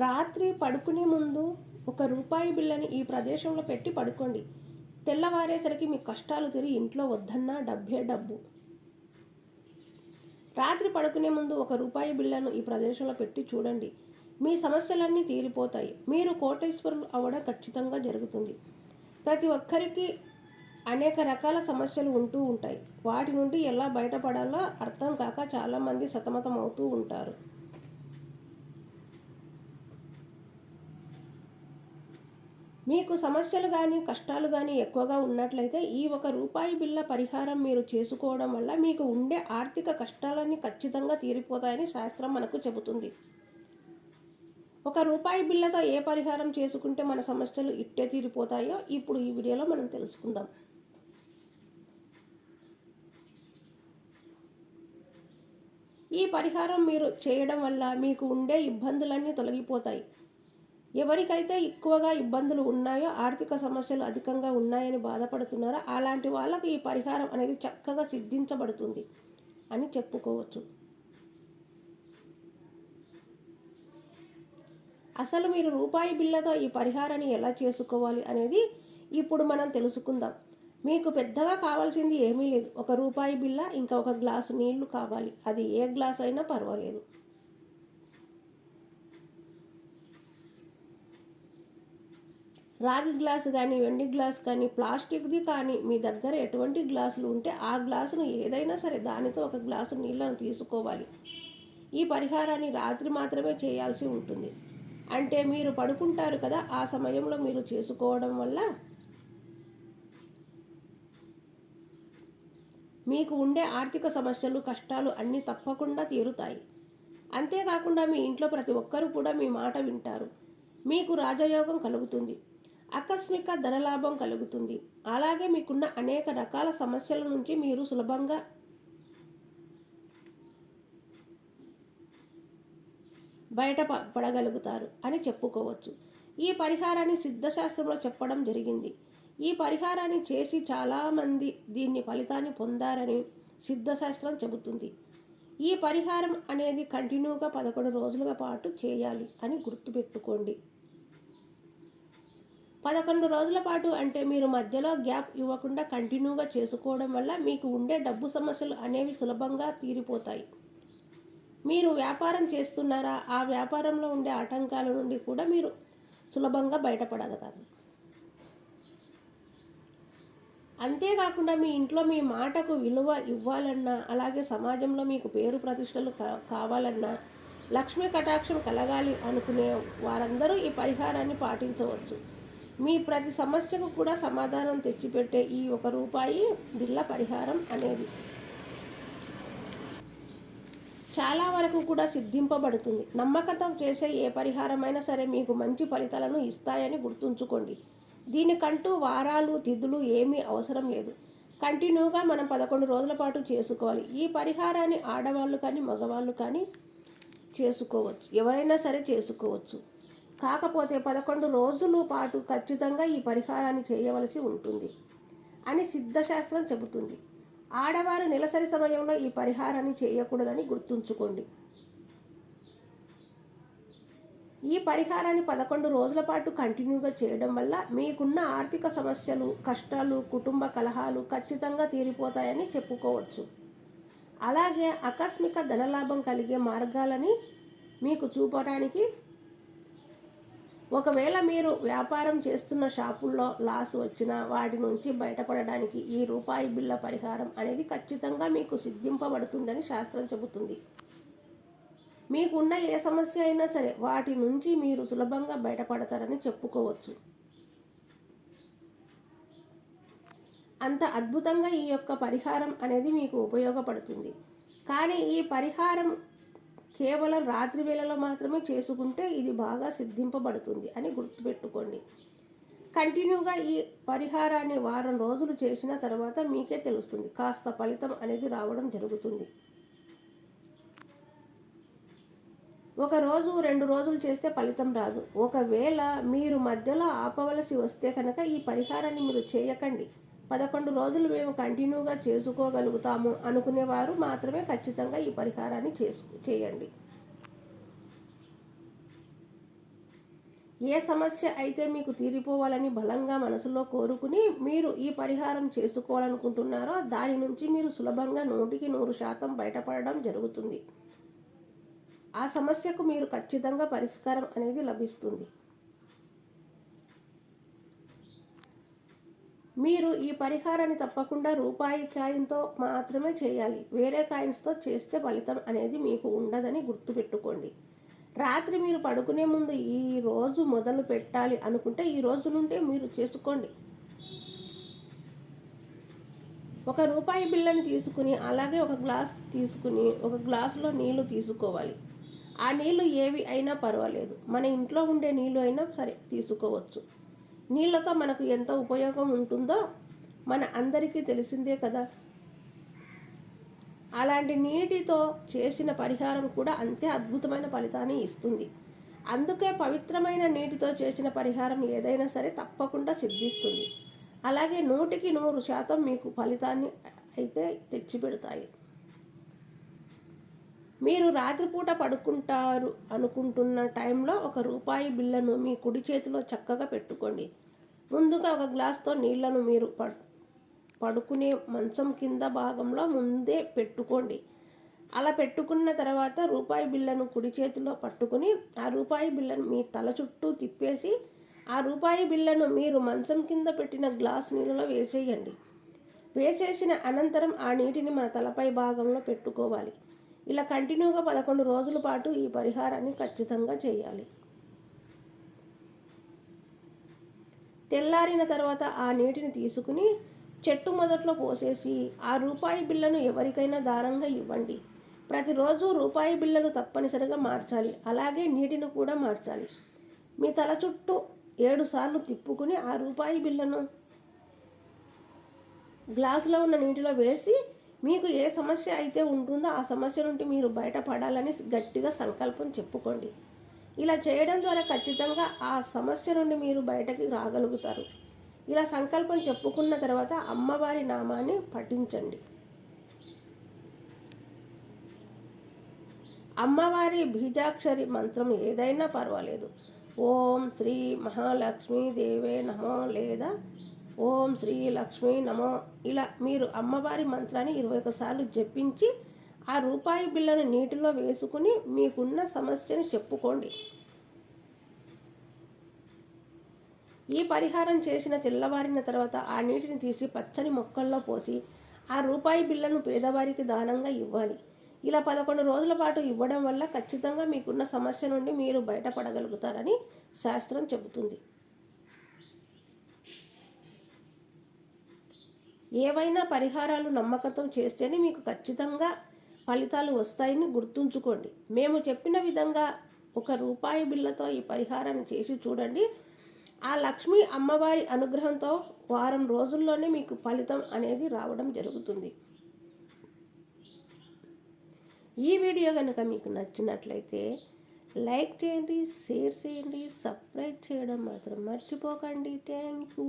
రాత్రి పడుకునే ముందు ఒక రూపాయి బిల్లని ఈ ప్రదేశంలో పెట్టి పడుకోండి. తెల్లవారేసరికి మీ కష్టాలు తిరిగి ఇంట్లో వద్దన్నా డబ్బే డబ్బు. రాత్రి పడుకునే ముందు ఒక రూపాయి బిళ్ళను ఈ ప్రదేశంలో పెట్టి చూడండి. మీ సమస్యలన్నీ తీరిపోతాయి. మీరు కోటేశ్వరులు అవ్వడం ఖచ్చితంగా జరుగుతుంది. ప్రతి ఒక్కరికి అనేక రకాల సమస్యలు ఉంటూ ఉంటాయి. వాటి నుండి ఎలా బయటపడాలో అర్థం కాక చాలామంది సతమతం అవుతూ ఉంటారు. మీకు సమస్యలు కానీ కష్టాలు కానీ ఎక్కువగా ఉన్నట్లయితే ఈ ఒక రూపాయి బిళ్ళ పరిహారం మీరు చేసుకోవడం వల్ల మీకు ఉండే ఆర్థిక కష్టాలన్నీ ఖచ్చితంగా తీరిపోతాయని శాస్త్రం మనకు చెబుతుంది. ఒక రూపాయి బిళ్ళతో ఏ పరిహారం చేసుకుంటే మన సమస్యలు ఇట్టే తీరిపోతాయో ఇప్పుడు ఈ వీడియోలో మనం తెలుసుకుందాం. ఈ పరిహారం మీరు చేయడం వల్ల మీకు ఉండే ఇబ్బందులన్నీ తొలగిపోతాయి. ఎవరికైతే ఎక్కువగా ఇబ్బందులు ఉన్నాయో ఆర్థిక సమస్యలు అధికంగా ఉన్నాయని బాధపడుతున్నారో అలాంటి వాళ్ళకు ఈ పరిహారం అనేది చక్కగా సిద్ధించబడుతుంది అని చెప్పుకోవచ్చు. అసలు మీరు రూపాయి బిళ్ళతో ఈ పరిహారాన్ని ఎలా చేసుకోవాలి అనేది ఇప్పుడు మనం తెలుసుకుందాం. మీకు పెద్దగా కావాల్సింది ఏమీ లేదు. ఒక రూపాయి బిళ్ళ ఇంకా ఒక గ్లాసు నీళ్ళు కావాలి. అది ఏ గ్లాస్ అయినా పర్వాలేదు. రాగి గ్లాసు కానీ వెండి గ్లాస్ కానీ ప్లాస్టిక్ది కానీ మీ దగ్గర ఎటువంటి గ్లాసులు ఉంటే ఆ గ్లాసును ఏదైనా సరే దానితో ఒక గ్లాసు నీళ్ళను తీసుకోవాలి. ఈ పరిహారాన్ని రాత్రి మాత్రమే చేయాల్సి ఉంటుంది. అంటే మీరు పడుకుంటారు కదా ఆ సమయంలో మీరు చేసుకోవడం వల్ల మీకు ఉండే ఆర్థిక సమస్యలు కష్టాలు అన్నీ తప్పకుండా తీరుతాయి. అంతేకాకుండా మీ ఇంట్లో ప్రతి ఒక్కరూ కూడా మీ మాట వింటారు. మీకు రాజయోగం కలుగుతుంది. ఆకస్మిక ధనలాభం కలుగుతుంది. అలాగే మీకున్న అనేక రకాల సమస్యల నుంచి మీరు సులభంగా బయట పడగలుగుతారు అని చెప్పుకోవచ్చు. ఈ పరిహారాన్ని సిద్ధశాస్త్రంలో చెప్పడం జరిగింది. ఈ పరిహారాన్ని చేసి చాలామంది దీన్ని ఫలితాన్ని పొందారని సిద్ధశాస్త్రం చెబుతుంది. ఈ పరిహారం అనేది కంటిన్యూగా పదకొండు రోజుల పాటు చేయాలి అని గుర్తుపెట్టుకోండి. పదకొండు రోజుల పాటు అంటే మీరు మధ్యలో గ్యాప్ ఇవ్వకుండా కంటిన్యూగా చేసుకోవడం వల్ల మీకు ఉండే డబ్బు సమస్యలు అనేవి సులభంగా తీరిపోతాయి. మీరు వ్యాపారం చేస్తున్నారా? ఆ వ్యాపారంలో ఉండే ఆటంకాల నుండి కూడా మీరు సులభంగా బయటపడగలరు. అంతేకాకుండా మీ ఇంట్లో మీ మాటకు విలువ ఇవ్వాలన్నా అలాగే సమాజంలో మీకు పేరు ప్రతిష్టలు కావాలన్నా లక్ష్మీ కటాక్షం కలగాలి అనుకునే వారందరూ ఈ పరిహారాన్ని పాటించవచ్చు. మీ ప్రతి సమస్యకు కూడా సమాధానం తెచ్చిపెట్టే ఈ ఒక రూపాయి బిళ్ళ పరిహారం అనేది. చాలా వరకు కూడా సిద్ధింపబడుతుంది. నమ్మకంతో చేసే ఏ పరిహారమైనా సరే మీకు మంచి ఫలితాలను ఇస్తాయని గుర్తుంచుకోండి. దీనికంటూ వారాలు తిథులు ఏమీ అవసరం లేదు. కంటిన్యూగా మనం పదకొండు రోజుల పాటు చేసుకోవాలి. ఈ పరిహారాన్ని ఆడవాళ్ళు కానీ మగవాళ్ళు కానీ చేసుకోవచ్చు. ఎవరైనా సరే చేసుకోవచ్చు. కాకపోతే పదకొండు రోజుల పాటు ఖచ్చితంగా ఈ పరిహారాన్ని చేయవలసి ఉంటుంది అని సిద్ధశాస్త్రం చెబుతుంది. ఆడవారు నెలసరి సమయంలో ఈ పరిహారాన్ని చేయకూడదని గుర్తుంచుకోండి. ఈ పరిహారాన్ని పదకొండు రోజుల పాటు కంటిన్యూగా చేయడం వల్ల మీకున్న ఆర్థిక సమస్యలు కష్టాలు కుటుంబ కలహాలు ఖచ్చితంగా తీరిపోతాయని చెప్పుకోవచ్చు. అలాగే ఆకస్మిక ధనలాభం కలిగే మార్గాలని మీకు చూపడానికి ఒకవేళ మీరు వ్యాపారం చేస్తున్న షాపుల్లో లాస్ వచ్చినా వాటి నుంచి బయటపడడానికి ఈ రూపాయి బిళ్ళ పరిహారం అనేది ఖచ్చితంగా మీకు సిద్ధింపబడుతుందని శాస్త్రం చెబుతుంది. మీకున్న ఏ సమస్య అయినా సరే వాటి నుంచి మీరు సులభంగా బయటపడతారని చెప్పుకోవచ్చు. అంత అద్భుతంగా ఈ యొక్క పరిహారం అనేది మీకు ఉపయోగపడుతుంది. కానీ ఈ పరిహారం కేవలం రాత్రి వేళలో మాత్రమే చేసుకుంటే ఇది బాగా సిద్ధింపబడుతుంది అని గుర్తుపెట్టుకోండి. కంటిన్యూగా ఈ పరిహారాన్ని వారం రోజులు చేసిన తర్వాత మీకే తెలుస్తుంది. కాస్త ఫలితం అనేది రావడం జరుగుతుంది. ఒక రోజు రెండు రోజులు చేస్తే ఫలితం రాదు. ఒకవేళ మీరు మధ్యలో ఆపవలసి వస్తే కనుక ఈ పరిహారాన్ని మీరు చేయకండి. పదకొండు రోజులు మేము కంటిన్యూగా చేసుకోగలుగుతాము అనుకునేవారు మాత్రమే ఖచ్చితంగా ఈ పరిహారాన్ని చేసు చేయండి. ఏ సమస్య అయితే మీకు తీరిపోవాలని బలంగా మనసులో కోరుకుని మీరు ఈ పరిహారం చేసుకోవాలనుకుంటున్నారో దాని నుంచి మీరు సులభంగా నూటికి నూరు శాతం బయటపడడం జరుగుతుంది. ఆ సమస్యకు మీరు ఖచ్చితంగా పరిష్కారం అనేది లభిస్తుంది. మీరు ఈ పరిహారాన్ని తప్పకుండా రూపాయి కాయిన్తో మాత్రమే చేయాలి. వేరే కాయిన్స్తో చేస్తే ఫలితం అనేది మీకు ఉండదని గుర్తుపెట్టుకోండి. రాత్రి మీరు పడుకునే ముందు ఈ రోజు మొదలు పెట్టాలి అనుకుంటే ఈ రోజు నుండే మీరు చేసుకోండి. ఒక రూపాయి బిళ్ళని తీసుకుని అలాగే ఒక గ్లాస్ తీసుకుని ఒక గ్లాసులో నీళ్ళు తీసుకోవాలి. ఆ నీళ్ళు ఏవి అయినా పర్వాలేదు. మన ఇంట్లో ఉండే నీళ్ళు అయినా సరే తీసుకోవచ్చు. నీళ్ళతో మనకు ఎంత ఉపయోగం ఉంటుందో మన అందరికీ తెలిసిందే కదా. అలాంటి నీటితో చేసిన పరిహారం కూడా అంతే అద్భుతమైన ఫలితాన్ని ఇస్తుంది. అందుకే పవిత్రమైన నీటితో చేసిన పరిహారం ఏదైనా సరే తప్పకుండా సిద్ధిస్తుంది. అలాగే నూటికి నూరు శాతం మీకు ఫలితాన్ని అయితే తెచ్చిపెడతాయి. మీరు రాత్రిపూట పడుకుంటారు అనుకుంటున్న టైంలో ఒక రూపాయి బిళ్ళను మీ కుడి చేతిలో చక్కగా పెట్టుకోండి. ముందుగా ఒక గ్లాస్తో నీళ్ళను మీరు పడుకునే మంచం కింద భాగంలో ముందే పెట్టుకోండి. అలా పెట్టుకున్న తర్వాత రూపాయి బిళ్ళను కుడి చేతిలో పట్టుకుని ఆ రూపాయి బిళ్ళను మీ తల చుట్టూ తిప్పేసి ఆ రూపాయి బిళ్ళను మీరు మంచం కింద పెట్టిన గ్లాస్ నీళ్ళలో వేసేయండి. వేసేసిన అనంతరం ఆ నీటిని మన తలపై భాగంలో పెట్టుకోవాలి. ఇలా కంటిన్యూగా పదకొండు రోజుల పాటు ఈ పరిహారాన్ని ఖచ్చితంగా చేయాలి. తెల్లారిన తర్వాత ఆ నీటిని తీసుకుని చెట్టు మొదట్లో పోసేసి ఆ రూపాయి బిళ్ళను ఎవరికైనా దారంగా ఇవ్వండి. ప్రతిరోజు రూపాయి బిళ్ళను తప్పనిసరిగా మార్చాలి. అలాగే నీటిని కూడా మార్చాలి. మీ తల చుట్టూ ఏడు సార్లు తిప్పుకుని ఆ రూపాయి బిళ్ళను గ్లాసులో ఉన్న నీటిలో వేసి మీకు ఏ సమస్య అయితే ఉంటుందో ఆ సమస్య నుండి మీరు బయటపడాలని గట్టిగా సంకల్పం చెప్పుకోండి. ఇలా చేయడం ద్వారా ఖచ్చితంగా ఆ సమస్య నుండి మీరు బయటకి రాగలుగుతారు. ఇలా సంకల్పం చెప్పుకున్న తర్వాత అమ్మవారి నామాన్ని పఠించండి. అమ్మవారి బీజాక్షరి మంత్రం ఏదైనా పర్వాలేదు. ఓం శ్రీ మహాలక్ష్మీ దేవే నమో లేదా ఓం శ్రీ లక్ష్మి నమో. ఇలా మీరు అమ్మవారి మంత్రాన్ని ఇరవై ఒకసార్లు జపించి ఆ రూపాయి బిళ్ళను నీటిలో వేసుకుని మీకున్న సమస్యని చెప్పుకోండి. ఈ పరిహారం చేసిన తెల్లవారిన తర్వాత ఆ నీటిని తీసి పచ్చని మొక్కల్లో పోసి ఆ రూపాయి బిళ్ళను పేదవారికి దానంగా ఇవ్వాలి. ఇలా పదకొండు రోజుల పాటు ఇవ్వడం వల్ల ఖచ్చితంగా మీకున్న సమస్య నుండి మీరు బయటపడగలుగుతారని శాస్త్రం చెబుతుంది. ఏవైనా పరిహారాలు నమ్మకంతో చేస్తేనే మీకు ఖచ్చితంగా ఫలితాలు వస్తాయని గుర్తుంచుకోండి. మేము చెప్పిన విధంగా ఒక రూపాయి బిళ్ళతో ఈ పరిహారాన్ని చేసి చూడండి. ఆ లక్ష్మీ అమ్మవారి అనుగ్రహంతో వారం రోజుల్లోనే మీకు ఫలితం అనేది రావడం జరుగుతుంది. ఈ వీడియో కనుక మీకు నచ్చినట్లయితే లైక్ చేయండి షేర్ చేయండి సబ్స్క్రైబ్ చేయడం మాత్రం మర్చిపోకండి. Thank you.